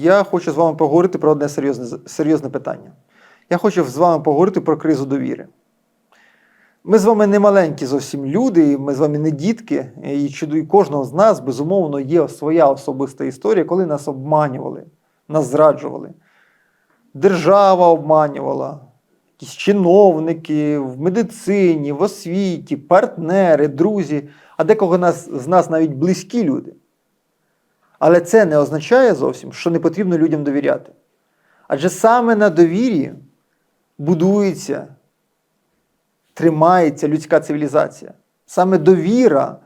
я хочу з вами поговорити про одне серйозне, серйозне питання. Я хочу з вами поговорити про кризу довіри. Ми з вами не маленькі зовсім люди, ми з вами не дітки, і чудо- кожного з нас, безумовно, є своя особиста історія, коли нас обманювали, нас зраджували. Держава обманювала, якісь чиновники в медицині, в освіті, партнери, друзі, а декого нас, з нас навіть близькі люди. Але це не означає зовсім, що не потрібно людям довіряти. Адже саме на довірі будується, тримається людська цивілізація. Саме довіра,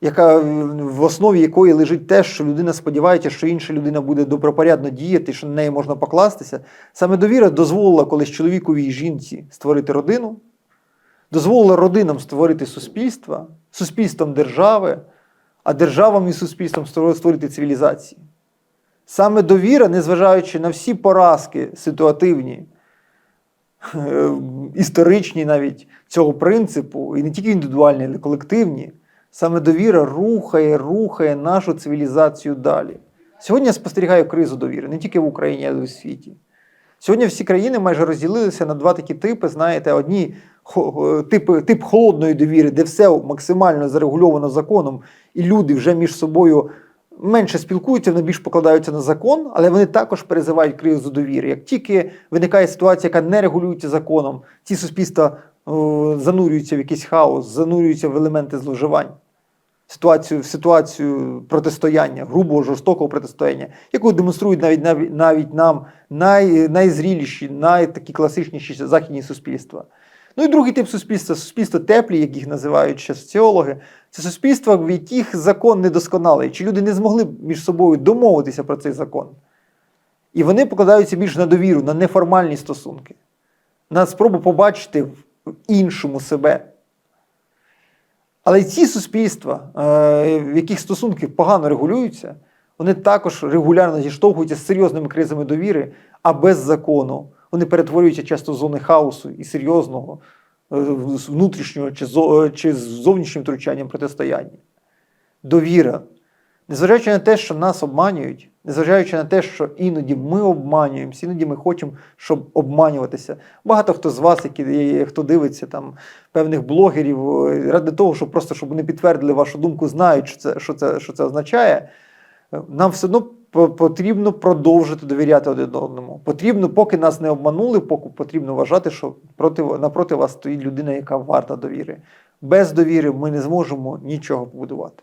яка в основі якої лежить те, що людина сподівається, що інша людина буде добропорядно діяти, що на неї можна покластися. Саме довіра дозволила колись чоловікові і жінці створити родину, дозволила родинам створити суспільства, суспільством держави, а державам і суспільством створити цивілізації. Саме довіра, незважаючи на всі поразки ситуативні, е, історичні навіть цього принципу, і не тільки індивідуальні, але й колективні, саме довіра рухає, рухає нашу цивілізацію далі. Сьогодні я спостерігаю кризу довіри не тільки в Україні, але й у світі. Сьогодні всі країни майже розділилися на два такі типи. Знаєте, одні хо- хо- тип холодної довіри, де все максимально зарегульовано законом, і люди вже між собою менше спілкуються, вони більш покладаються на закон, але вони також переживають кризу довіри. Як тільки виникає ситуація, яка не регулюється законом, ці суспільства о, занурюються в якийсь хаос, занурюються в елементи зловживань. Ситуацію, в ситуацію протистояння, грубого, жорстокого протистояння, яку демонструють навіть навіть, навіть нам най, найзріліші, найтакі класичніші західні суспільства. Ну і другий тип суспільства суспільство теплі, як їх називають ще соціологи, це суспільства, в яких закон недосконалий, чи люди не змогли між собою домовитися про цей закон. І вони покладаються більш на довіру, на неформальні стосунки, на спробу побачити в іншому себе. Але ці суспільства, е, в яких стосунки погано регулюються, вони також регулярно зіштовхуються з серйозними кризами довіри, а без закону. Вони перетворюються часто в зони хаосу і серйозного е, внутрішнього чи зо- чи з зовнішнім втручанням протистояння. Довіра. Незважаючи на те, що нас обманюють, незважаючи на те, що іноді ми обманюємося, іноді ми хочемо, щоб обманюватися. Багато хто з вас, які, хто дивиться там певних блогерів, е, ради того, щоб просто щоб вони підтвердили вашу думку, знають, що це, що це, що це означає. Е, Нам все одно потрібно продовжити довіряти один одному. Потрібно, поки нас не обманули, поки потрібно вважати, що проти, напроти вас стоїть людина, яка варта довіри. Без довіри ми не зможемо нічого побудувати.